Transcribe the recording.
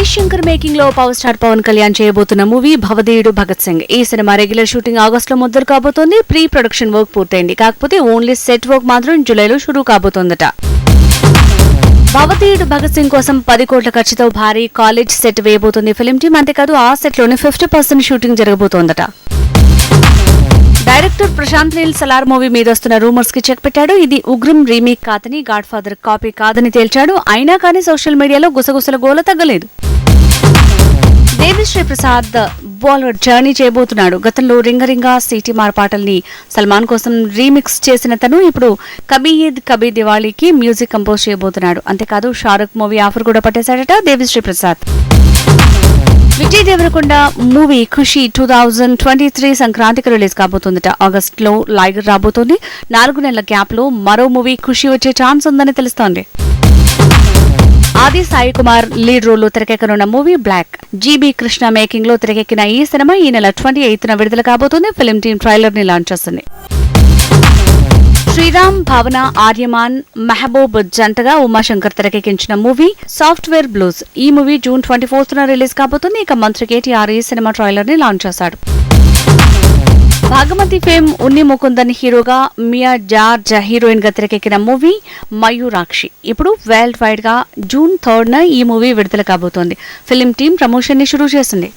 హరీష్ శంకర్ మేకింగ్లో power star Pawan Kalyan చేయబోతున్న movie భవదేయుడు Bhagat Singh. ఈ సినిమా రెగ్యులర్ షూటింగ్ ఆగస్ట్లో మొదలు కాబోతోంది. ప్రీ ప్రొడక్షన్ వర్క్ పూర్తయింది. కాకపోతే ఓన్లీ సెట్ వర్క్ మాత్రం జూలైలో షురూ కాబోతోందట. భవతీయుడు భగత్ సింగ్ కోసం పది కోట్ల ఖర్చుతో భారీ కాలేజ్ సెట్ వేయబోతుంది. ఫిలిం టీం అంతేకాదు ఆ సెట్లోనే ఫిఫ్టీ పర్సెంట్ షూటింగ్ జరగబోతోందట. డైరెక్టర్ ప్రశాంత్ నీల్ సలార్ మూవీ మీద వస్తున్న రూమర్స్కి చెక్ పెట్టాడు. ఇది ఉగ్రం రీమేక్ కాదని గాడ్ ఫాదర్ కాపీ కాదని తేల్చాడు. అయినా కానీ సోషల్ మీడియాలో గుసగుసల గోల తగ్గలేదు. దేవిశ్రీ ప్రసాద్ బాలీవుడ్ జర్నీ చేయబోతున్నాడు. గతంలో రింగరింగా సిటీ మార్ పాటల్ని సల్మాన్ కోసం రీమిక్స్ చేసిన తను ఇప్పుడు కబీ ఈద్ కబీ దివాళీకి మ్యూజిక్ కంపోజ్ చేయబోతున్నాడు. అంతేకాదు షారుఖ్ మూవీ ఆఫర్ కూడా పట్టేశాడట Devisri Prasad. Vijay Deverakonda movie Kushi two thousand twenty three సంక్రాంతికి రిలీజ్ కాబోతుందట. ఆగస్ట్లో లైగర్ రాబోతోంది. నాలుగు నెలల గ్యాప్లో మరో మూవీ ఖుషి వచ్చే ఛాన్స్ ఉందని తెలుస్తోంది. ఆది సాయి కుమార్ లీడ్ రోల్లో తెరకెక్కనున్న మూవీ బ్లాక్. జీబీ కృష్ణ మేకింగ్లో తెరకెక్కిన ఈ సినిమా ఈ నెల ట్వంటీ ఎయిత్ న విడుదల కాబోతుంది. ఫిలిం టీమ్ ట్రైలర్ని లాంచ్ చేస్తుంది. శ్రీరామ్ భావన ఆర్యమాన్ మెహబూబ్ జంటగా ఉమాశంకర్ తెరకెక్కించిన మూవీ సాఫ్ట్వేర్ బ్లూస్. ఈ movie June twenty fourth release కాబోతుంది. ఇక మంత్రి కేటీఆర్ ఈ సినిమా ట్రైలర్ని లాంచ్ చేశాడు. భాగమతి ఫేమ్ ఉన్ని ముకుందన్ హీరోగా మియా జార్జ్ హీరోయిన్గా తెరకెక్కిన మూవీ మయూరాక్షి. ఇప్పుడు వరల్డ్ వైడ్గా జూన్ థర్డ్ న ఈ మూవీ విడుదల కాబోతోంది. ఫిలిం టీం ప్రమోషన్ని షురూ చేసింది.